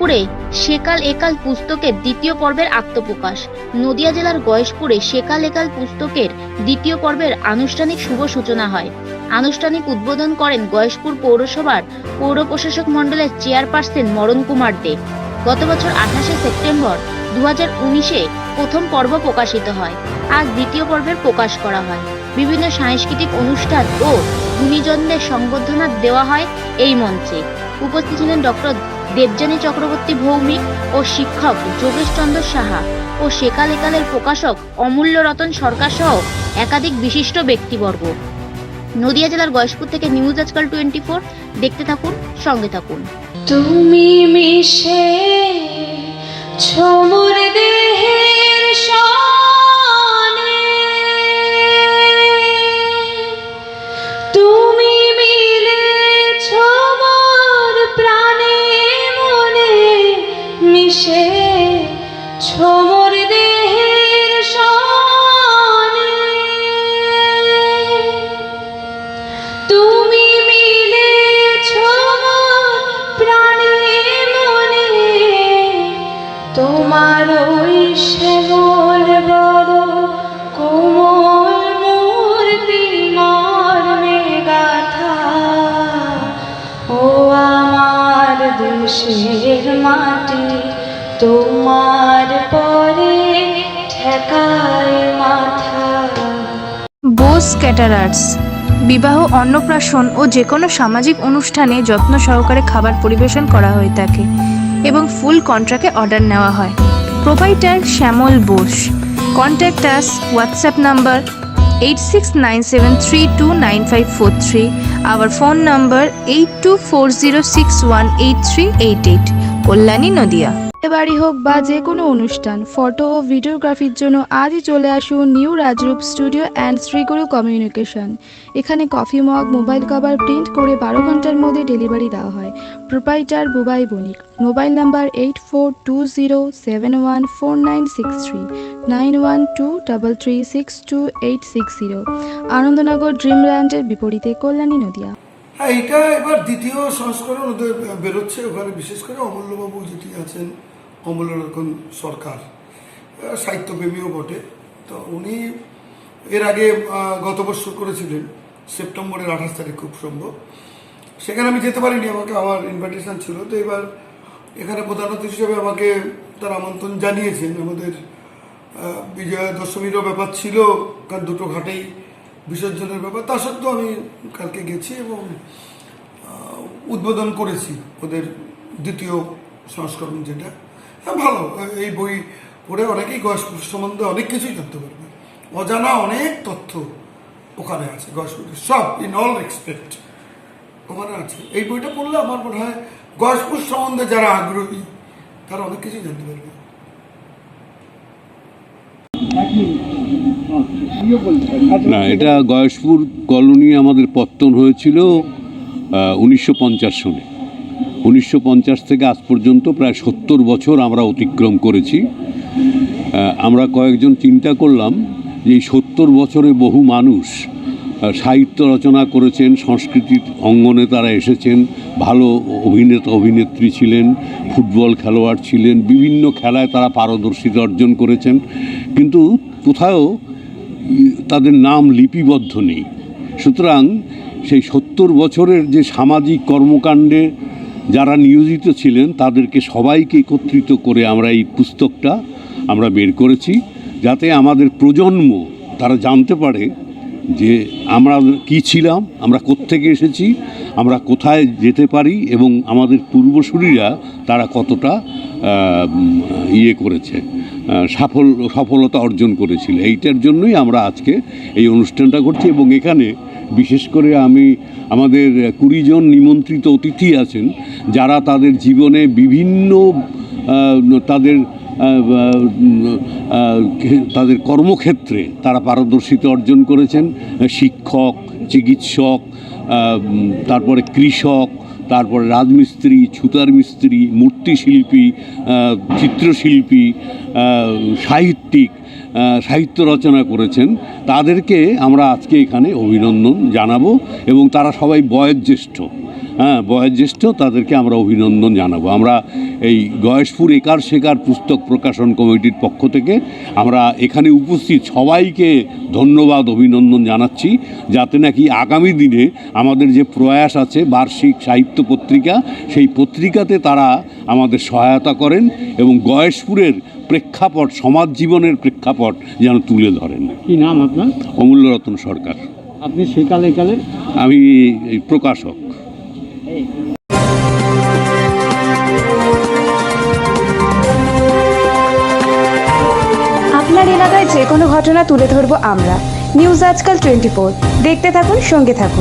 গয়েশপুরে সেকাল একাল পুস্তকের দ্বিতীয় পর্বের আত্মপ্রকাশ। নদিয়া জেলার গয়েশপুরে সেকাল একাল পুস্তকের দ্বিতীয় পর্বের আনুষ্ঠানিক শুভ সূচনা হয়। আনুষ্ঠানিক উদ্বোধন করেন গয়েশপুর পৌরসভার পৌর প্রশাসক মণ্ডলের চেয়ারপারসন মরণ কুমার দে। গত বছর আঠাশে সেপ্টেম্বর দু হাজার উনিশে প্রথম পর্ব প্রকাশিত হয়। আজ দ্বিতীয় পর্বের প্রকাশ করা হয়। বিভিন্ন সাংস্কৃতিক অনুষ্ঠান ও গুণীজনদের সংবর্ধনা দেওয়া হয় এই মঞ্চে। উপস্থিত ছিলেন ডক্টর দেবযানী চক্রবর্তী ভৌমিক ও শিক্ষক যোগেশ চন্দ্র সাহা ও সেকাল একালের প্রকাশক অমূল্য রতন সরকার সহ একাধিক বিশিষ্ট ব্যক্তিবর্গ। নদিয়া জেলার গয়েশপুর থেকে নিউজ আজকাল টোয়েন্টি ফোর। দেখতে থাকুন, সঙ্গে থাকুন। তুমি মিশে ছোমর দেহের সনে তোমার ওই শ্যামল বড় কোমল মূর্তি মর্মে গাথা ও আমার দেশের মাটি, তোমার পরে ঠেকায় মাথা। বোস ক্যাটারার্স, বিবাহ, অন্নপ্রাশন ও যে কোনো সামাজিক অনুষ্ঠানে যত্ন সহকারে খাবার পরিবেশন করা হয়ে থাকে এবং ফুল কন্ট্রাকে অর্ডার নেওয়া হয়। Provider Shyamal Bose contact us WhatsApp number eight six nine seven three two nine five four three our phone number eight two four zero six one eight three eight eight Kalyani Nadia. বাড়ি হোক বা যে কোনো অনুষ্ঠান, photo ও ভিডিওগ্রাফির জন্য আজই চলে আসুন new Rajrup studio and Shriguru communication. এখানে coffee mug, mobile cover, print করে বারো ঘণ্টার মধ্যে ডেলিভারি দেওয়া হয়। Proprietor Bubai Banik, mobile number eight four two zero seven one four nine six three, nine one two double three six two eight six zero. Anandanagar ড্রিমল্যান্ডের বিপরীতে কল্যাণী নদিয়া। হ্যাঁ এটা এবার দ্বিতীয় সংস্করণ ওদের বেরোচ্ছে ওখানে বিশেষ করে অমূল্যবাবু যেটি আছেন। অমূল্যরতন সরকার সাহিত্যপ্রেমীও বটে। তো উনি এর আগে গত বছর করেছিলেন, সেপ্টেম্বরের আঠাশ তারিখ খুব সম্ভব। সেখানে আমি যেতে পারিনি, আমাকে আমার ইনভাইটেশন ছিল। তো এবার এখানে প্রধান অতিথি হিসেবে আমাকে তার আমন্ত্রণ জানিয়েছেন। আমাদের বিজয়া দশমীরও ব্যাপার ছিল কারণ দুটো ঘাটেই বিসর্জনের ব্যাপার। তা সত্ত্বেও আমি কালকে গেছি এবং উদ্বোধন করেছি ওদের দ্বিতীয় সংস্করণ যেটা হ্যাঁ ভালো। এই বই পড়ে অনেকেই গসপুর সম্বন্ধে অনেক কিছুই জানতে পারবে। অজানা অনেক তথ্য ওখানে আছে গসপুরের সব ইন অল রেসপেক্ট ওখানে আছে। এই বইটা পড়লে আমার মনে হয় গসপুর সম্বন্ধে যারা আগ্রহী, তারা অনেক কিছুই জানতে পারবে। না, এটা গয়েশপুর কলোনি আমাদের পত্তন হয়েছিল উনিশশো পঞ্চাশ সনে। উনিশশো পঞ্চাশ থেকে আজ পর্যন্ত প্রায় সত্তর বছর আমরা অতিক্রম করেছি। আমরা কয়েকজন চিন্তা করলাম যে এই সত্তর বছরে বহু মানুষ সাহিত্য রচনা করেছেন সংস্কৃতির অঙ্গনে তারা এসেছেন, ভালো অভিনেতা, অভিনেত্রী ছিলেন, ফুটবল খেলোয়াড় ছিলেন, বিভিন্ন খেলায় তারা পারদর্শিতা অর্জন করেছেন। কিন্তু কোথাও তাদের নাম লিপিবদ্ধ নেই। সুতরাং সেই সত্তর বছরের যে সামাজিক কর্মকাণ্ডে যারা নিয়োজিত ছিলেন, তাদেরকে সবাইকে একত্রিত করে আমরা এই পুস্তকটা আমরা বের করেছি, যাতে আমাদের প্রজন্ম তারা জানতে পারে যে আমরা কি ছিলাম, আমরা কোত্থেকে এসেছি, আমরা কোথায় যেতে পারি এবং আমাদের পূর্বসূরীরা তারা কতটা ইয়ে করেছে সফল সফলতা অর্জন করেছিল। এইটার জন্যই আমরা আজকে এই অনুষ্ঠানটা করছি এবং এখানে বিশেষ করে আমি, আমাদের কুড়িজন নিমন্ত্রিত অতিথি আছেন যারা তাদের জীবনে বিভিন্ন তাদের তাদের কর্মক্ষেত্রে তারা পারদর্শিতা অর্জন করেছেন। শিক্ষক, চিকিৎসক তারপরে কৃষক, তারপরে রাজমিস্ত্রি, ছুতার মিস্ত্রি মূর্তিশিল্পী চিত্রশিল্পী সাহিত্যিক সাহিত্য রচনা করেছেন। তাদেরকে আমরা আজকে এখানে অভিনন্দন জানাব এবং তারা সবাই বয়োজ্যেষ্ঠ। হ্যাঁ বয়োজ্যেষ্ঠ তাদেরকে আমরা অভিনন্দন জানাব। আমরা এই গয়েশপুর একার শেখার পুস্তক প্রকাশন কমিটির পক্ষ থেকে আমরা এখানে উপস্থিত সবাইকে ধন্যবাদ অভিনন্দন জানাচ্ছি। যাতে নাকি আগামী দিনে আমাদের যে প্রয়াস আছে বার্ষিক সাহিত্য পত্রিকা সেই পত্রিকাতে তারা আমাদের সহায়তা করেন এবং গয়েশপুরের প্রেক্ষাপট সমাজ জীবনের প্রেক্ষাপট যেন তুলে ধরেন। কি নাম আপনার? অমূল্যরতন সরকার। আপনি সেকালে কালের আমি আপনার এলাকায় যে কোনো ঘটনা তুলে ধরবো আমরা। নিউজ আজকাল টোয়েন্টি দেখতে থাকুন, সঙ্গে থাকুন।